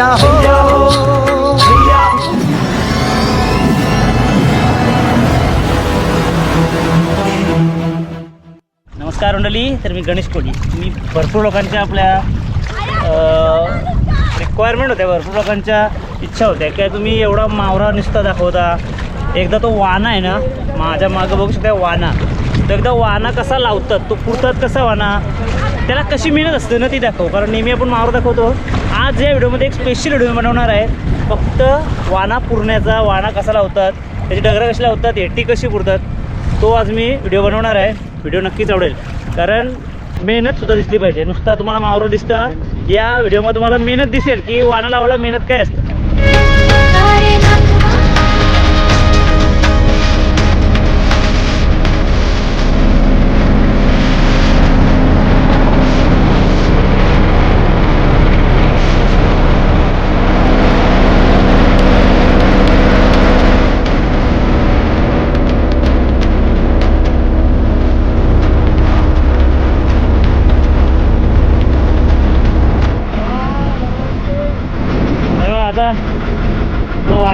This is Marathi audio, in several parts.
हैया हो।, हो। नमस्कार मंडळी तर मी गणेश कोली. मी भरपूर लोकांच्या आपल्या रिक्वायरमेंट होत्या भरपूर लोकांच्या इच्छा होत्या. की तुम्ही एवढा मावरा नुसता दाखवता? एकदा तो वाना आहे ना माझ्या मागं बघू शकता वाना. तो एकदा वाना कसा लावतात तो पुरतात कसा वाना? त्याला कशी मेहनत असते ना ती दाखव. कारण नेहमी आपण मावर दाखवतो आज या व्हिडिओमध्ये एक स्पेशल व्हिडिओ बनवणार आहे. फक्त वाना पुरण्याचा वाना कसा लावतात त्याची डगरा कशी लावतात एटी कशी पुरतात तो आज मी व्हिडिओ बनवणार आहे. व्हिडिओ नक्कीच आवडेल. कारण मेहनतसुद्धा दिसली पाहिजे. नुसता तुम्हाला मावरं दिसतं या व्हिडिओमध्ये तुम्हाला मेहनत दिसेल की वाना लावायला मेहनत काय असतं?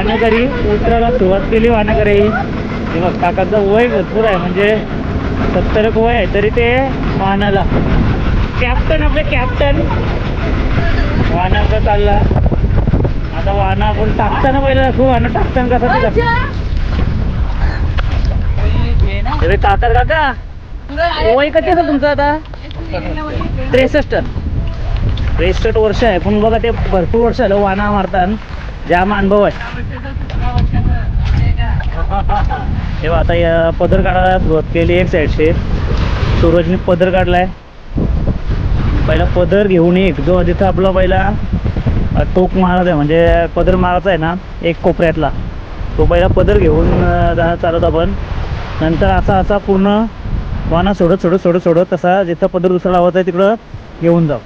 वाहनकरी उतरायला सुरुवात केली वाहनकरी. हे बघ काकाचं वय भरपूर आहे म्हणजे सत्तर वय आहे तरी ते वाहनाला. कॅप्टन आपले कॅप्टन वाहनाचा चालला. आता वाहन आपण टाकताना पहिलं दाखवू वाहन टाकताना कसा ते अरे काका काका. वय किती तुमचं आता? त्रेसष्ट. त्रेसष्ट वर्ष आहे पण बघा ते भरपूर वर्ष झालं वाना मारताना. जाम अनुभव आहे. तेव्हा आता या पदर काढायला सुरुवात केली एक साईडशी सूरजने पदर काढलाय. पहिला पदर घेऊन एक जो जिथं आपला पहिला टोक मारत आहे म्हणजे पदर मारायचा आहे ना एक कोपऱ्यातला. तो पहिला पदर घेऊन जाणं चालत आपण. नंतर असा असा पूर्ण वाना सोडत सोडत सोडत सोडत तसा जिथं पदर दुसरा लावत आहे तिकडं घेऊन जाऊ.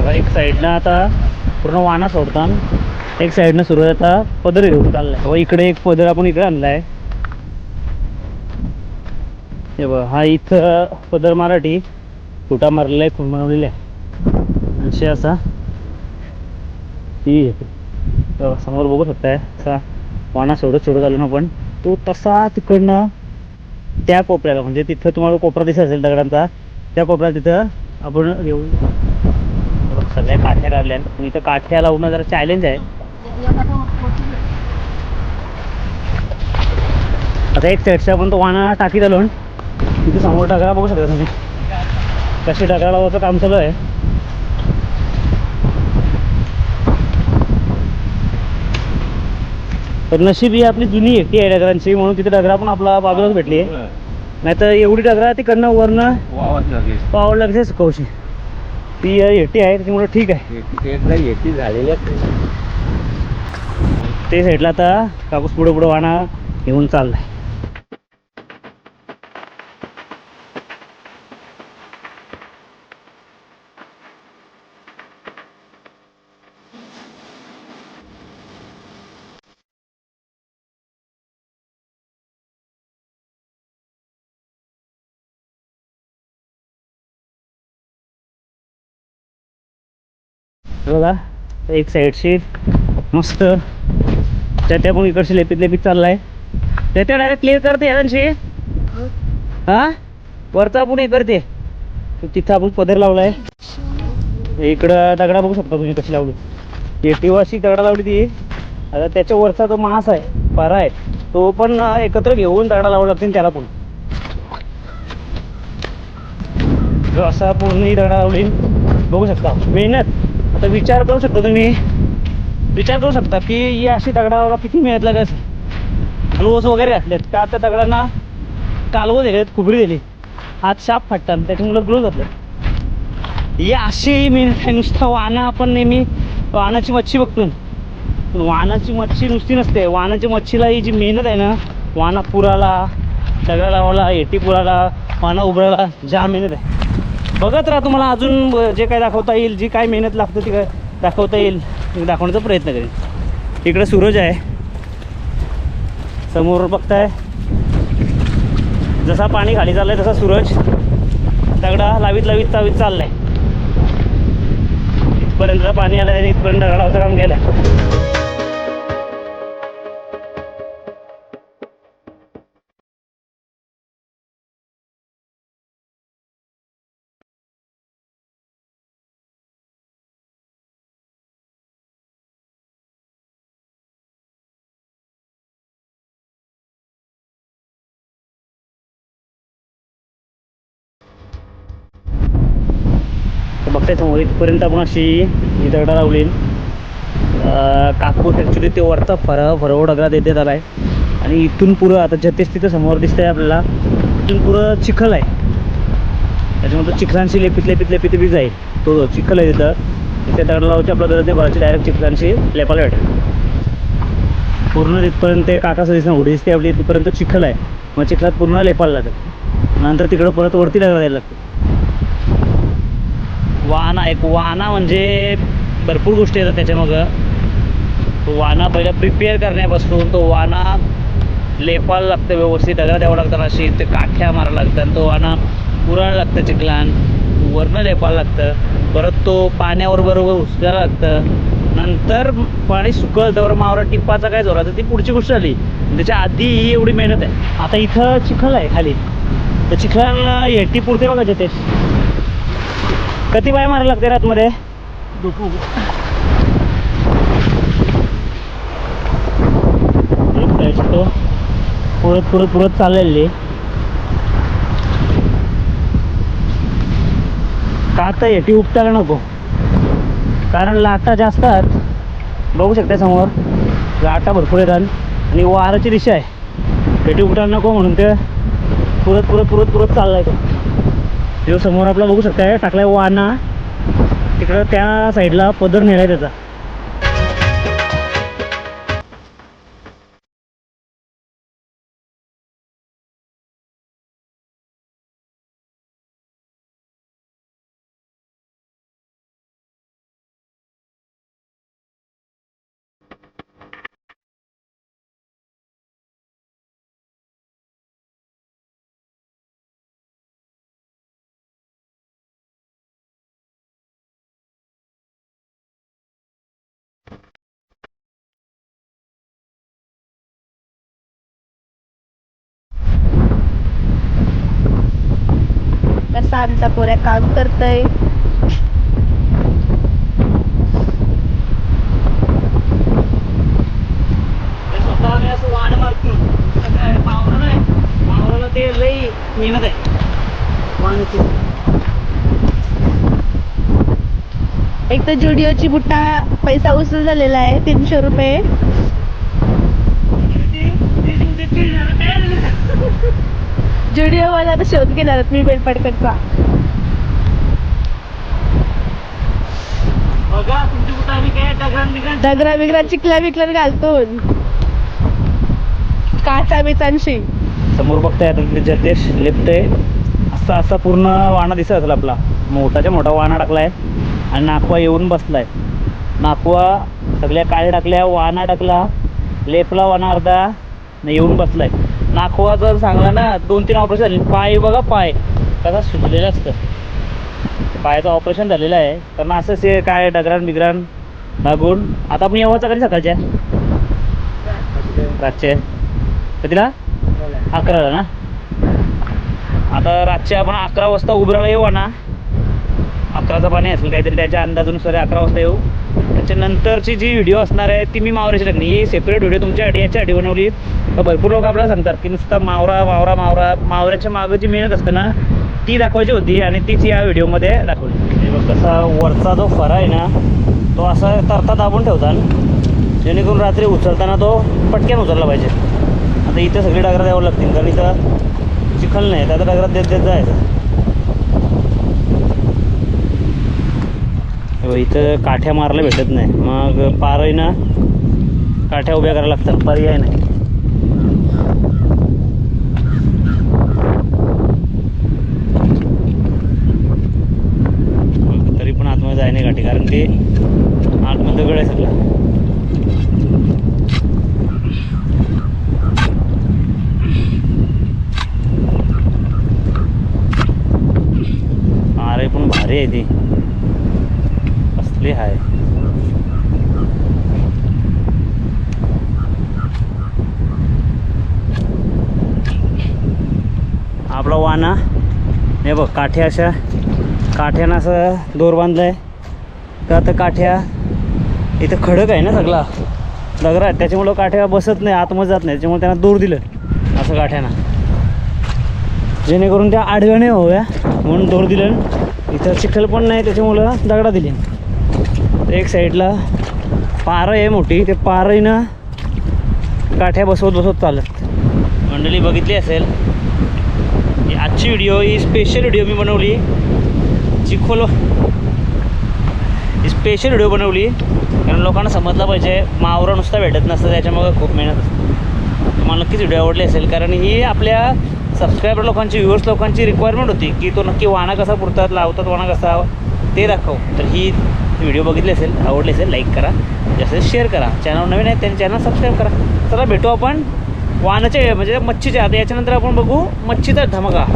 बघा एक साईडनं आता पूर्ण वाना सोडतान एक साईडनं सुरू आता पदर घेऊन चाललाय. व इकडे एक पदर आपण इकडे आणलाय. हे बघ हा इथं पदर मराठी फुटा मारलेला आहे खूप आहे. असे असा ती. समोर बघू शकताय असा वाना सोडत सोडत आलो ना पण तो तसा तिकडनं त्या कोपऱ्याला म्हणजे तिथं तुम्हाला कोपरा दिसत असेल दगडांचा त्या कोपऱ्याला तिथं आपण घेऊ बघ, सगळ्या काठ्या पण इथं काठ्या लावणं जरा चॅलेंज आहे. आता एक साईडचा आपण तो वाना टाकीत आलो तिथे समोर डगरा बघू शकता तुम्ही. कशी डगरा लावायचं काम चालू आहे. तर नशीब ही आपली जुनी एकटी आहे डगरांची म्हणून तिथे डगरा पण आपला बाजूलाच भेटली आहे. नाही तर एवढी डगरा तिकडनं वरनं पावड लागते सुकवशी ती एकटी आहे त्याच्यामुळे ठीक आहे. येती झालेल्या ते साईडला आता कापूस पुढं पुढं वाहना घेऊन चाललाय. बघा एक साईडची मस्त. त्या त्या पण इकडचे लेपीत लेपीत चाललाय. त्या त्या डायरेक्ट क्लिअर करते यांची हा? वरचा आपण हे करते. तिथं आपण पदर लावलाय. इकडं दगडा बघू शकता तुम्ही कशी लावली. एटीवाशी दगडा लावली ती. आता त्याच्या वरचा जो मास आहे पारा आहे तो पण एकत्र घेऊन दगडा लावा लागतील त्याला पण. असा पूर्ण दगडा लावली. बघू शकता. मेहनत. आता विचार करू शकता तुम्ही. विचार करू शकता की ही अशी दगडाला किती मेहनत लागत असेल ग्लोव्स वगैरे घातलेत. का त्या दगडांना कालवं दिलेत कुबरी दिली. हात शाप फाटतात त्याच्यामुळे ग्लोव्ह घातले ही अशी मेहनत आहे नुसता वाना आपण नेहमी वानाची मच्छी बघतो पण वानाची मच्छी नुसती नसते. वानाची मच्छीला ही जी मेहनत आहे ना वाना पुराला दगडा लावायला एटी पुराला वाना उभराला ज्या मेहनत आहे. बघत राहा तुम्हाला अजून जे काय दाखवता येईल जी काय मेहनत लागतं ती काय दाखवता येईल दाखवण्याचा प्रयत्न करेन. इकडे सूरज आहे. समोर बघताय. जसा पाणी खाली चाललंय तसा सूरज दगडा लावीत लावीत लावीत चाललाय. इथपर्यंत पाणी आलं आहे इथपर्यंत दगडावचं काम केलं तर इथपर्यंत आपण अशी ही दगडा लावली कापूस ॲक्च्युली ते वरचा फर फरव दगडा देत आला आहे आणि इथून पुरं आता जतेच तिथं समोर दिसतंय आपल्याला. इथून पुरं चिखल आहे. त्याच्यामुळे चिखलांशी लेपित लेपित लेपित बी जाईल. तो चिखल आहे तिथं. तिथे दगडा लावायची आपल्या गरज नाही डायरेक्ट चिखलांशी लेपायला भेटेल. पूर्ण तिथपर्यंत ते काकाचं दिसणं उडी दिसते आपली. तिथपर्यंत चिखल आहे. मग चिखलात पूर्ण लेपायला लागेल. नंतर तिकडं परत वरती दगडा द्यायला लागते वाहना एक वाहना म्हणजे भरपूर गोष्टी येतात त्याच्यामागं तो वाहना पहिला प्रिपेअर करण्यापासून तो वाहना लेपायला लागतं व्यवस्थित दगडा द्यावं लागतं अशी ते काठ्या मारायला लागतात तो वाहना पुरायला लागतं चिखलान वरणं लेपायला लागतं परत तो पाण्यावर बरोबर उचलायला लागतं. नंतर पाणी सुकल तर मावरा टिप्पाचा काय जोराचा ती पुढची गोष्ट झाली. त्याच्या आधी ही एवढी मेहनत आहे. आता इथं चिखल आहे खाली. तर चिखलाला एटी पुरते बघा ते किती बाय मारायला लागते रातमध्ये तो पुरत पुरत पुरत चाललेली. का आता एटी उपटायला नको? कारण लाटा जास्त आहेत. बघू शकता समोर. लाटा भरपूर येतात आणि वाराची दिशा आहे. एटी उपटायला नको म्हणून ते पुरत पुरत पुरत पुरत चाललाय तो. जो समोर आपला बघू शकताय टाकलाय वाना. तिकडं त्या साईडला पदर नेलाय त्याचा. कसा आमचा पोऱ्या काम करतय. ते लई मेहनत आहे. एक तर जुडिओची बुट्टा पैसा उचल झालेला आहे तीनशे रुपये. जुडिओ वाला आता शोध घेणार मी बेलपाडकडचा बघा तुमची कुठं आम्ही काय डगरान बिगरान दगरा बिगरा चिखला बिकला घालतो काचा बिचांशी. समोर बघताय आता तिथे जतेश लिपते असा असा पूर्ण वाणा दिसत असेल आपला. मोठाच्या मोठा वाणा टाकलाय आणि नाकवा येऊन बसलाय. नाकवा सगळ्या काळे टाकल्या वाणा टाकला लेपला वाणा अर्धा न येऊन बसलाय. नाखवा जर सांगला ना दोन तीन ऑपरेशन झाले. पाय बघा पाय. कसा सुजलेला असतं. पायाचं ऑपरेशन झालेलं आहे. कारण असंच हे काय डगरान बिगरान लागून आता आपण येवाचा कधी सकाळच्या. रातचे कधीला अकराला ना? आता रातचे आपण अकरा वाजता उभराला येऊ ना अकराचं पाणी असेल काहीतरी त्याच्या अंदाजानुसार अकरा वाजता येऊ. त्याच्यानंतरची जी व्हिडिओ असणार आहे ती मी मावऱ्याची टाकली ही सेपरेट व्हिडिओ तुमच्यासाठी याच्यासाठी बनवली. तर भरपूर लोक आपल्याला सांगतात की नुसतं मावरा मावरा मावरा मावऱ्याच्या मागं जी मेहनत असते ना ती दाखवायची होती आणि तीच या व्हिडिओमध्ये दाखवली. हे बघ कसा वरचा जो फरा आहे ना तो असा तरता दाबून ठेवतात जेणेकरून रात्री उचलताना तो पटक्यान उचलला पाहिजे. आता इथं सगळी डागरा द्यावं लागतील कारण इथं चिखल नाही तर आता डागरात देत देत जायचं. इथं काठ्या मारायला भेटत नाही. मग पारही ना काठ्या उभ्या करायला लागतात पर्याय नाही. तरी पण आतमध्ये जाय नाही काठी कारण ते आतमध्ये गळ आहे सगळं पण भारी आहे ती. काठ्या अशा. काठ्यानं असं दोर बांधलं आहे तर आता काठ्या इथं खडक आहे ना सगळा. दगड आहे त्याच्यामुळं काठ्या बसत नाही आतमध्ये जात नाही. त्याच्यामुळे त्यांना दूर दिलं असं काठ्यानं. जेणेकरून त्या आडव्या नाही व्हाव्या म्हणून दोर दिलं. इथं चिखल पण नाही त्याच्यामुळं दगडा दिली. एक साईडला पारं आहे मोठी. ते पारईनं काठ्या बसवत बसवत चालत. मंडळी बघितली असेल? ही आजची व्हिडिओ ही स्पेशल व्हिडिओ मी बनवली. चिखोल ही स्पेशल व्हिडिओ बनवली. कारण लोकांना समजलं पाहिजे मावरा नुसता भेटत नसतं त्याच्यामुळे खूप मेहनत असते. तुम्हाला नक्कीच व्हिडिओ आवडली असेल. कारण ही आपल्या सबस्क्रायबर लोकांची व्ह्युअर्स लोकांची रिक्वायरमेंट होती की तो नक्की वाणा कसा पुरतात लावतात वाणा कसा ते दाखव. तर ही व्हिडिओ बघितली असेल आवडली असेल लाईक करा. जास्त शेअर करा. चॅनल नवीन आहे त्यांनी चॅनल सबस्क्राईब करा. चला भेटू आपण. वानाचे म्हणजे मच्छीचे. आता याच्यानंतर आपण बघू मच्छीचा धमका.